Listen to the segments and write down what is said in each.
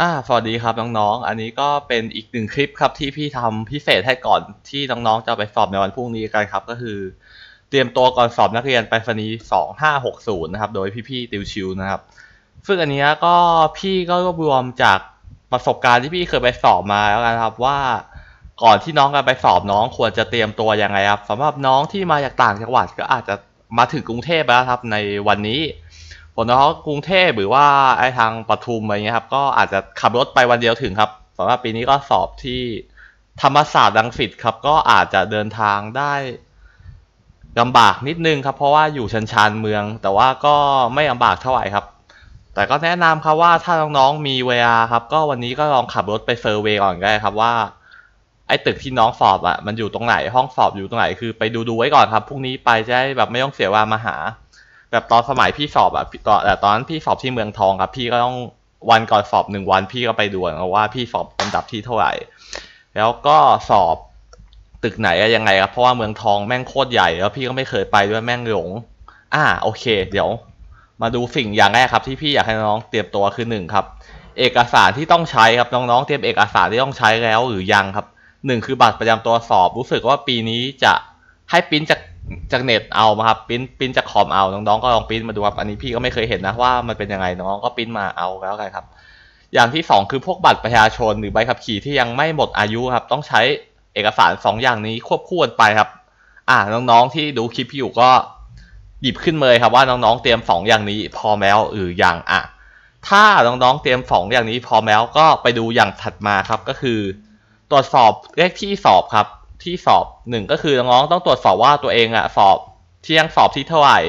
อ่าสวัสดีครับน้องๆ อันนี้ก็เป็นอีกหนึ่งคลิปครับที่พี่ทำพิเศษให้ก่อนที่น้องๆจะไปสอบในวันพรุ่งนี้กันครับ ก็คือ เตรียมตัวก่อนสอบนักเรียนไปรษณีย์สองห้าหกศูนย์นะครับ โดยพี่ๆติวชิวนะครับ ซึ่งอันนี้ก็พี่ก็รวบรวมจากประสบการณ์ที่พี่เคยไปสอบมาแล้วกันครับว่าก่อนที่น้องจะไปสอบน้องควรจะเตรียมตัวยังไงครับสำหรับน้องที่มาจากต่างจังหวัดก็อาจจะมาถึงกรุงเทพแล้วครับในวันนี้ ผลน้องกรุงเทพหรือว่าไอ้ทางปทุมอะไรเงี้ยครับ ก็อาจจะขับรถไปวันเดียวถึงครับสำหรับปีนี้ก็สอบที่ธรรมศาสตร์รังสิตครับ ก็อาจจะเดินทางได้ลำบากนิดนึงครับ เพราะว่าอยู่ชันชานเมือง แต่ว่าก็ไม่ลำบากเท่าไหร่ครับ แต่ก็แนะนำครับว่าถ้าน้องๆมีเวลาครับ ก็วันนี้ก็ลองขับรถไปเซอร์เวย์ก่อนก็ได้ครับว่าไอ้ตึกที่น้องสอบอะมันอยู่ตรงไหนห้องสอบอยู่ตรงไหนคือไปดูดูไว้ก่อนครับพรุ่งนี้ไปจะได้แบบไม่ต้องเสียเวลามาหา แบบตอนสมัยพี่สอบอะตอนแต่ตอนนั้นพี่สอบที่เมืองทองครับ พี่ก็ต้องวันก่อนสอบหนึ่งวัน พี่ก็ไปดูนะว่าพี่สอบลำดับที่เท่าไหร่ แล้วก็สอบตึกไหนอะยังไงครับเพราะว่าเมืองทองแม่งโคตรใหญ่ แล้วพี่ก็ไม่เคยไปด้วยแม่งหลง อ่าโอเค เดี๋ยว มาดูสิ่งอย่างแรกครับ ที่พี่อยากให้น้องเตรียมตัวคือหนึ่งครับ เอกสารที่ต้องใช้ครับน้องๆเตรียมเอกสารที่ต้องใช้แล้วหรือยังครับหนึ่งคือบัตรประจำตัวสอบรู้สึกว่าปีนี้จะให้ปริ้นจาก จากเน็ตเอามาครับปิ้นปิ้นจากคอมเอาน้องๆก็ลองปิ้นมาดูครับอันนี้พี่ก็ไม่เคยเห็นนะว่ามันเป็นยังไงน้องก็ปิ้นมาเอาแล้วกันครับ อย่างที่สองคือพวกบัตรประชาชนหรือใบขับขี่ที่ยังไม่หมดอายุครับ ต้องใช้เอกสารสองอย่างนี้ควบคู่กันไปครับ อ่าน้องๆที่ดูคลิปอยู่ก็หยิบขึ้นมาเลยครับว่าน้องๆเตรียมสองอย่างนี้ พอแล้วหรือยังอะถ้าน้องๆเตรียมสองอย่างนี้พอแล้วก็ไปดูอย่างถัดมาครับก็คือ ตรวจสอบเลขที่สอบครับ ที่สอบหนึ่งก็คือน้องๆต้องตรวจสอบว่าตัวเองอะสอบเที่ยงสอบที่เท่าไหร่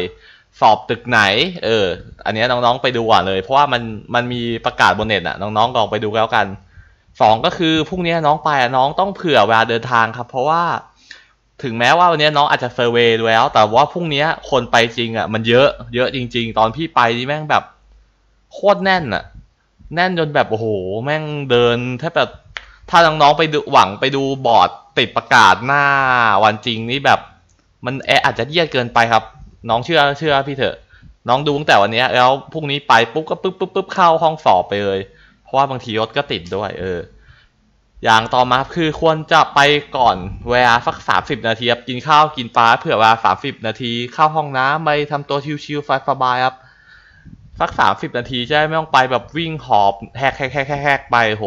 สอบตึกไหน เออ อันนี้น้องๆไปดูก่อนเลย เพราะว่ามันมันมีประกาศบนเน็ตอะน้องๆลองไปดูแล้วกันสองก็คือพรุ่งนี้น้องไปอะน้องต้องเผื่อเวลาเดินทางครับ เพราะว่าถึงแม้ว่าวันนี้น้องอาจจะเซอร์เวย์แล้ว แต่ว่าพรุ่งนี้คนไปจริงอะมันเยอะเยอะจริง ๆ ตอนพี่ไปนี่แม่งแบบโคตรแน่นอะแน่นจนแบบโอ้โห แม่งเดินแทบแบบ ถ้าน้องๆไปดูหวังไปดูบอร์ดติดประกาศหน้าวันจริงนี่แบบ มันแออาจจะเยียดเกินไปครับ น้องเชื่อเชื่อพี่เถอะ น้องดูตั้งแต่วันนี้แล้วพรุ่งนี้ไปปุ๊บก็ปุ๊บปุ๊บปุ๊บเข้าห้องสอบไปเลย เพราะว่าบางทีรถก็ติดด้วย เออ อย่างต่อมาคือควรจะไปก่อนเวลาสักสามสิบนาทีครับกินข้าวกินปลาเผื่อเวลาสามสิบนาทีเข้าห้องน้ำไปทำตัวชิวๆสบายๆครับสักสามสิบนาทีจะได้ไม่ต้องไปแบบวิ่งหอบแฮกแฮกแฮกแฮกไปโห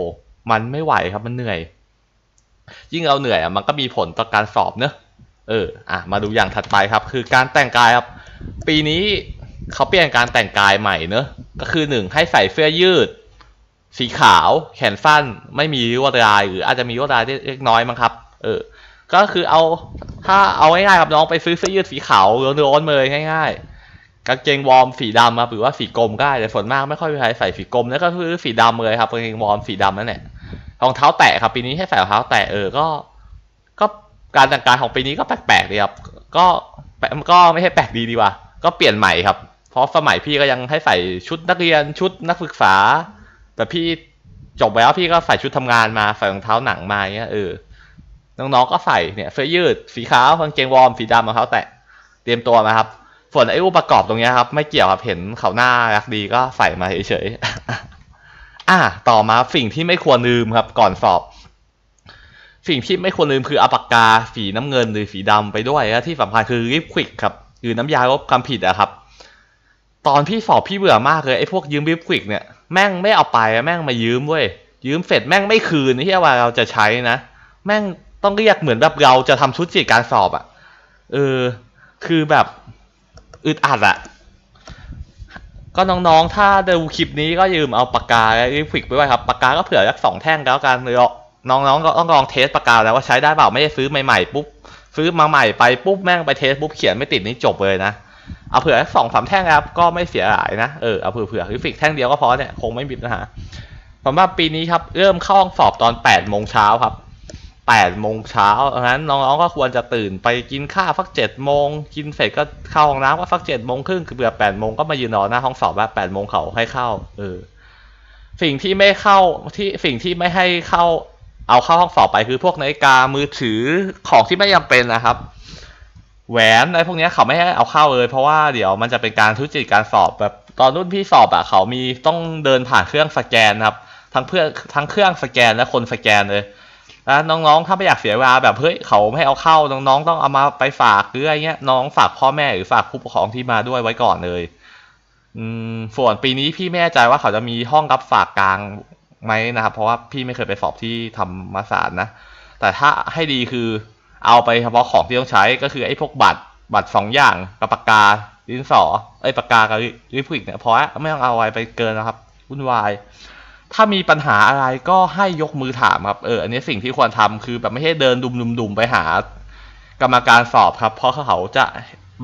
มันไม่ไหวครับมันเหนื่อย ยิ่งเราเหนื่อยอะมันก็มีผลต่อการสอบเนอะเอออะมาดูอย่างถัดไปครับ คือการแต่งกายครับ ปีนี้เขาเปลี่ยนการแต่งกายใหม่เนอะก็คือหนึ่งให้ใส่เสื้อยืด สีขาวแขนสั้นไม่มีลวดลาย หรืออาจจะมีลวดลายเล็กน้อยมั้งครับ เออ ก็คือเอาถ้าเอาง่ายๆครับน้องไปซื้อเสื้อยืดสีขาวโล้นๆเลยง่ายๆกางเกงวอร์มสีดำครับหรือว่าสีกรมก็ได้แต่ส่วนมากไม่ค่อยมีใครใส่สีกรมแล้วก็คือสีดำเลยครับกางเกงวอร์มสีดำนั่นแหละ รองเท้าแตะครับปีนี้ให้ใส่รองเท้าแตะเออก็ ก็การแต่งกายของปีนี้ก็แปลกๆดีครับ ก็ก็ไม่ใช่แปลกดีดีว่า ก็เปลี่ยนใหม่ครับ เพราะสมัยพี่ก็ยังให้ใส่ชุดนักเรียนชุดนักศึกษา แต่พี่จบไปแล้วพี่ก็ใส่ชุดทำงานมาใส่รองเท้าหนังมาเงี้ยเออน้องๆก็ใส่เนี่ยเสื้อยืดสีขาวกางเกงวอร์มสีดำรองเท้าแตะเตรียมตัวมาครับส่วนไอ้อุปกรณ์ตรงนี้ครับ ไม่เกี่ยวครับเห็นเขาหน้ารักดีก็ใส่มาเฉยๆ อะต่อมาสิ่งที่ไม่ควรลืมครับก่อนสอบ สิ่งที่ไม่ควรลืมคือเอาปากกาสีน้ำเงินหรือสีดำไปด้วยและที่สำคัญคือริบควิกครับคือน้ำยาลบความผิดอะครับ ตอนพี่สอบพี่เบื่อมากเลยไอ้พวกยืมริบควิกเนี่ยแม่งไม่เอาไปแม่งมายืมเว้ยยืมเสร็จแม่งไม่คืนที่ว่าเราจะใช้นะ แม่งต้องเรียกเหมือนแบบเราจะทำชุดจิตการสอบอะเออ คือแบบอึดอัดอะ ก็น้องๆ ถ้าดูคลิปนี้ก็ยืมเอาปากกาและริฟิกไปไว้ครับ ปากกาก็เผื่อสักสองแท่งแล้วกันเลยน้องๆก็ต้องลองเทสปากกาแล้วว่าใช้ได้เปล่าไม่ได้ซื้อใหม่ๆปุ๊บซื้อมาใหม่ไปปุ๊บแม่งไปเทสปุ๊บเขียนไม่ติดนี่จบเลยนะเอาเผื่อสองสามแท่งครับก็ไม่เสียหายนะเออเอาเผื่อเผื่อริฟิกแท่งเดียวก็พอเนี่ยคงไม่มีปัญหาสำหรับปีนี้ครับเริ่มเข้าห้องสอบตอนแปดโมงเช้าครับ แปดโมงเช้าดังนั้นน้องๆก็ควรจะตื่นไปกินข้าวสักเจ็ดโมงกินเสร็จก็เข้าห้องน้ำก็สักเจ็ดโมงครึ่งคือเบื่อแปดโมงก็มายืนรอหน้าห้องสอบว่าแปดโมงเขาให้เข้า เออ สิ่งที่ไม่เข้าที่สิ่งที่ไม่ให้เข้า เอาเข้าห้องสอบไปคือพวกนาฬิกามือถือของที่ไม่จำเป็นนะครับ แหวนอะไรพวกนี้เขาไม่ให้เอาเข้าเลย เพราะว่าเดี๋ยวมันจะเป็นการทุจริตการสอบแบบตอนรุ่นพี่สอบอะเขามีต้องเดินผ่านเครื่องสแกนครับ ทั้งเพื่อทั้งเครื่องสแกนและคนสแกนเลย แล้วน้องๆ ถ้าไม่อยากเสียเวลาแบบเฮ้ยเขาไม่เอาเข้าน้องๆ ต้องเอามาไปฝากหรืออะไรเงี้ยน้องฝากพ่อแม่หรือฝากผู้ปกครองที่มาด้วยไว้ก่อนเลยอืมส่วนปีนี้พี่ไม่แน่ใจว่าเขาจะมีห้องรับฝากกลางไหมนะครับ เพราะว่าพี่ไม่เคยไปสอบที่ธรรมศาสตร์นะ แต่ถ้าให้ดีคือเอาไปเฉพาะของที่ต้องใช้ก็คือไอ้พวกบัตรบัตรสองอย่างกับปากกาดินสอไอ้ปากกากับลิปวิกเนี่ยพอไม่ต้องเอาอะไรไปเกินนะครับวุ่นวาย ถ้ามีปัญหาอะไรก็ให้ยกมือถามครับ เออ อันนี้สิ่งที่ควรทำคือแบบไม่ใช่เดินดุมๆๆไปหา กรรมการสอบครับ เพราะเขาจะ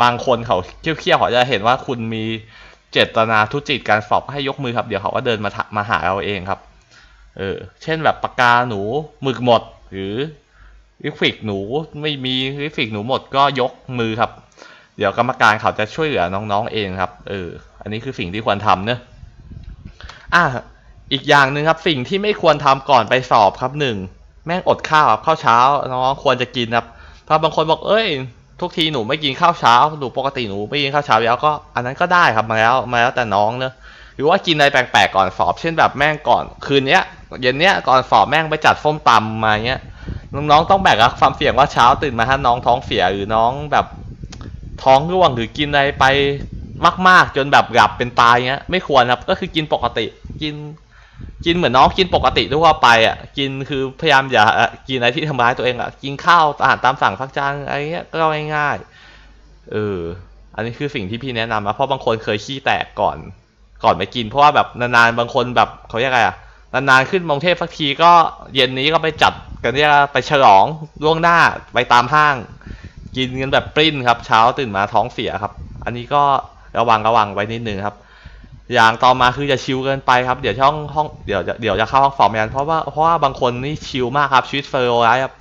บางคนเขาเคี้ยวๆเขาจะเห็นว่าคุณมีเจตนาทุจริตการสอบให้ยกมือครับ เดี๋ยวเขาก็เดินมามาหาเราเองครับ เออ เช่นแบบปากกาหนูหมึกหมดหรือลิฟิกหนูไม่มีลิฟิกหนูหมดก็ยกมือครับ เดี๋ยวกรรมการเขาจะช่วยเหลือน้องๆเองครับ เออ อันนี้คือสิ่งที่ควรทำเนอะอะ อีกอย่างหนึ่งครับสิ่งที่ไม่ควรทำก่อนไปสอบครับหนึ่งแม่งอดข้าวครับข้าวเช้าน้องควรจะกินครับเพราะบางคนบอกเอ้ย ทุกทีหนูไม่กินข้าวเช้าหนูปกติหนูไม่กินข้าวเช้าแล้วก็อันนั้นก็ได้ครับมาแล้วมาแล้วแต่น้องเนอะหรือว่ากินอะไรแปลกๆก่อนสอบ เช่นแบบแม่งก่อนคืนเนี้ยเย็นเนี้ยก่อนสอบแม่งไปจัดส้มตำมาเงี้ยน้องๆต้องแบกรับความเสี่ยงว่าเช้าตื่นมาถ้าน้องท้องเสียหรือน้องแบบท้องร่วงหรือกินอะไรไปมากๆ จนแบบหลับเป็นตายเงี้ย ไม่ควรครับก็คือกินปกติ กิน กินเหมือนน้องกินปกติทั่วไปอะกินคือพยายามอย่ากินอะไรที่ทำร้ายตัวเองอะกินข้าวอาหารตามสั่งสักจานอะไรเงี้ยก็ง่ายๆเอออันนี้คือสิ่งที่พี่แนะนำนะเพราะบางคนเคยขี้แตกก่อน ก่อนไปกิน เพราะว่าแบบนานๆบางคนแบบเขาเรียกอะไรอะนานๆขึ้นมองเทพสักทีก็เย็นนี้ก็ไปจัดกันเรียกไปฉลองล่วงหน้าไปตามห้าง กินกันแบบปริ้นครับ เช้าตื่นมาท้องเสียครับ อันนี้ก็ระวังระวังไว้นิดนึงครับ อย่างต่อมาคือจะชิลเกินไปครับเดี๋ยวช่องห้องเดี๋ยวจะเดี๋ยวจะเข้าห้องสอบไม่ทันเพราะว่าเพราะว่าบางคนนี่ชิลมากครับชีวิตเฟอร์ไลครับ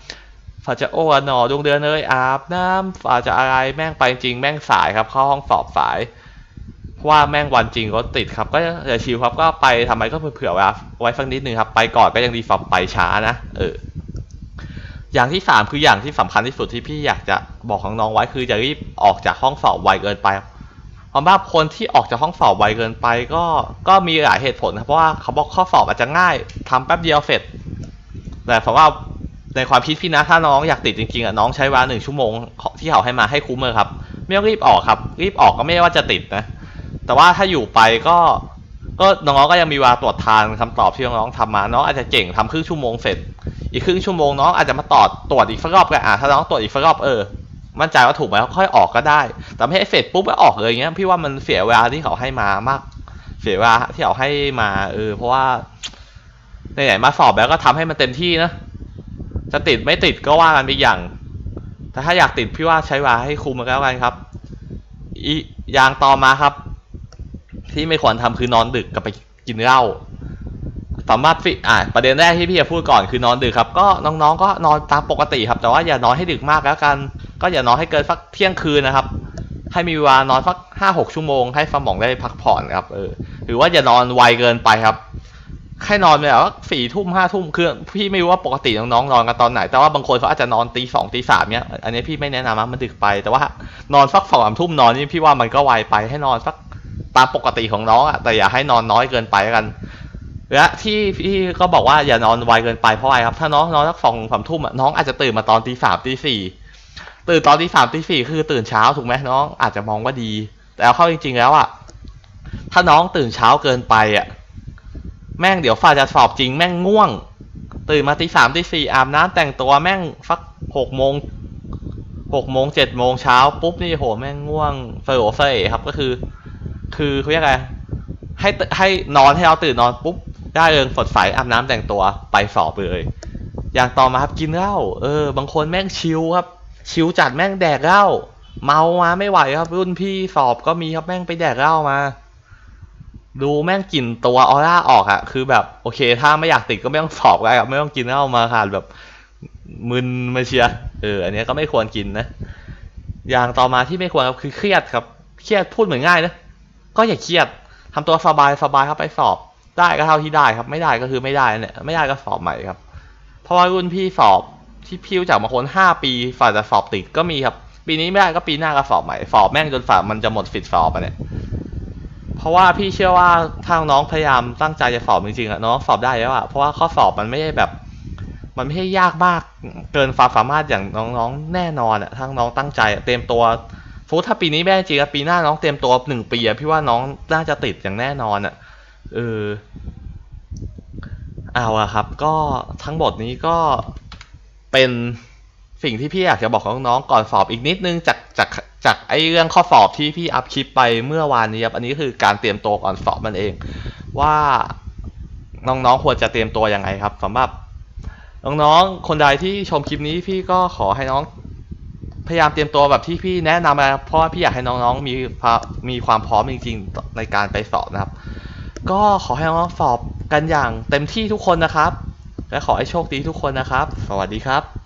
ฝาจะโอ้หนอดวงเดือนเลยอาบน้ำฝาจะอะไรแม่งไปจริงแม่งสายครับเข้าห้องสอบสายเพราะว่าแม่งวันจริงรถติดครับ ก็จะชิลครับก็ไปทำไมก็เผื่อไว้ไว้สักนิดนึงครับไปก่อนก็ยังดีฝับไปช้านะเอออย่างที่สามคืออย่างที่สำคัญที่สุดที่พี่อยากจะบอกของน้องไว้คือจะรีบออกจากห้องสอบไวเกินไป เพราะว่าคนที่ออกจากห้องสอบไวเกินไปก็ก็มีหลายเหตุผลนะเพราะว่าเขาบอกข้อสอบอาจจะง่ายทำแป๊บเดียวเสร็จ แต่เพราะว่าในความคิดพี่นะถ้าน้องอยากติดจริงๆอะน้องใช้เวลาหนึ่งชั่วโมงที่เขาให้มาให้คุ้มเลยครับ ไม่ต้องรีบออกครับ รีบออกก็ไม่ว่าจะติดนะ แต่ว่าถ้าอยู่ไปก็ก็น้องก็ยังมีเวลาตรวจทานคำตอบที่น้องๆทำมาน้องอาจจะเก่งทำครึ่งชั่วโมงเสร็จ อีกครึ่งชั่วโมงน้องอาจจะมาตอดตรวจอีกสักรอบก็อะถ้าน้องตรวจอีกสักรอบเออ มั่นใจว่าถูกไหมค่อยออกก็ได้ แต่ไม่ให้เสร็จปุ๊บแล้วออกเลยอย่างเงี้ยพี่ว่ามันเสียเวลาที่เขาให้มามาก เสียเวลาที่เขาให้มาเออเพราะว่าไหนๆมาสอบแล้วก็ทำให้มันเต็มที่นะจะติดไม่ติดก็ว่ากันไปอย่าง แต่ถ้าอยากติดพี่ว่าใช้เวลาให้คุมแล้วกันครับอีอย่างต่อมาครับ ที่ไม่ควรทำคือนอนดึกกับไปกินเหล้าสามารถฟิอ่าประเด็นแรกที่พี่จะพูดก่อนคือนอนดึกครับ ก็น้องๆก็นอนตามปกติครับ แต่ว่าอย่านอนให้ดึกมากแล้วกัน ก็อย่านอนให้เกินสักเที่ยงคืนนะครับ ให้มีเวลานอนสักห้าหกชั่วโมงให้สมองได้พักผ่อนครับเออหรือว่าอย่านอนไวเกินไปครับแค่นอนแบบว่าสี่ทุ่มห้าทุ่มคือพี่ไม่รู้ว่าปกติน้องๆนอนกันตอนไหน แต่ว่าบางคนเขาอาจจะนอนตีสองตีสามเนี้ยอันนี้พี่ไม่แนะนำนะมันดึกไป แต่ว่านอนสักสองสามทุ่มนอนนี่พี่ว่ามันก็ไวไปให้นอนสักตามปกติของน้องอะแต่อย่าให้นอนน้อยเกินไปกันและที่พี่ก็บอกว่าอย่านอนไวเกินไปเพราะอะไรครับ ถ้าน้องนอนสักสองสามทุ่มอะน้องอาจจะตื่นมาตอนตีสามตีสี่ ตื่นตอนตีสามตีสี่คือตื่นเช้าถูกไหมน้องอาจจะมองว่าดี แต่เอาเข้าจริง ๆ แล้วอะถ้าน้องตื่นเช้าเกินไปอะแม่งเดี๋ยวฝ่าจะสอบจริงแม่งง่วง ตื่นมาตีสามตีสี่อาบน้ำแต่งตัวแม่งสักหกโมงหกโมงเจ็ดโมงเช้าปุ๊บนี่โหแม่งง่วงเฟอร์เฟยครับก็คือ คือเขาเรียกไรให้ให้นอนให้เราตื่นนอนปุ๊บได้เริงสดใสอาบน้ำแต่งตัวไปสอบเลย อย่างต่อมาครับกินเหล้าเออ บางคนแม่งชิลครับ ชิลจัดแม่งแดกเหล้าเมามาไม่ไหวครับ รุ่นพี่สอบก็มีครับแม่งไปแดกเหล้ามา ดูแม่งกลิ่นตัวออร่าออกอะคือแบบโอเค ถ้าไม่อยากติดก็ไม่ต้องสอบก็ได้ครับไม่ต้องกินเหล้ามาขาดแบบมึนมาเชียเอออันนี้ก็ไม่ควรกินนะ อย่างต่อมาที่ไม่ควรครับคือเครียดครับ เครียดพูดเหมือนง่ายนะก็อย่าเครียดทำตัวสบายสบายครับไปสอบ ได้ก็เท่าที่ได้ครับ ไม่ได้ก็คือไม่ได้เนี่ยไม่ได้ก็สอบใหม่ครับ เพราะว่ารุ่นพี่สอบ ที่พี่รู้จักบางคนห้าปีฝ่าจะสอบติดก็มีครับ ปีนี้ไม่ได้ก็ปีหน้าก็สอบใหม่สอบแม่งจนฝ่ามันจะหมดสิทธิ์สอบอะเนี่ยเพราะว่าพี่เชื่อว่าถ้าน้องพยายามตั้งใจจะสอบจริงๆอะน้องสอบได้แล้วอะเพราะว่าข้อสอบมันไม่ได้แบบ มันไม่ใช่ยากมากเกินความสามารถอย่างน้องๆแน่นอนอะถ้าน้องตั้งใจเตรียมตัวสมมติถ้าปีนี้ไม่จริงอะปีหน้าน้องเตรียมตัวหนึ่งปีอะพี่ว่าน้องน่าจะติดอย่างแน่นอนอะเออเอาอะครับ ก็ทั้งหมดนี้ก็ เป็นสิ่งที่พี่อยากจะบอกน้องๆก่อนสอบอีกนิดนึงจากจากจากไอ้เรื่องข้อสอบที่พี่อัพคลิปไปเมื่อวานนี้ครับอันนี้คือการเตรียมตัวก่อนสอบมันเอง ว่าน้องๆควรจะเตรียมตัวยังไงครับสำหรับน้องๆคนใดที่ชมคลิปนี้พี่ก็ขอให้น้องพยายามเตรียมตัวแบบที่พี่แนะนำมาเพราะว่าพี่อยากให้น้องๆมีมมีความพร้อมจริงๆในการไปสอบนะครับ ก็ขอให้น้องๆสอบกันอย่างเต็มที่ทุกคนนะครับ และขอให้โชคดีทุกคนนะครับ สวัสดีครับ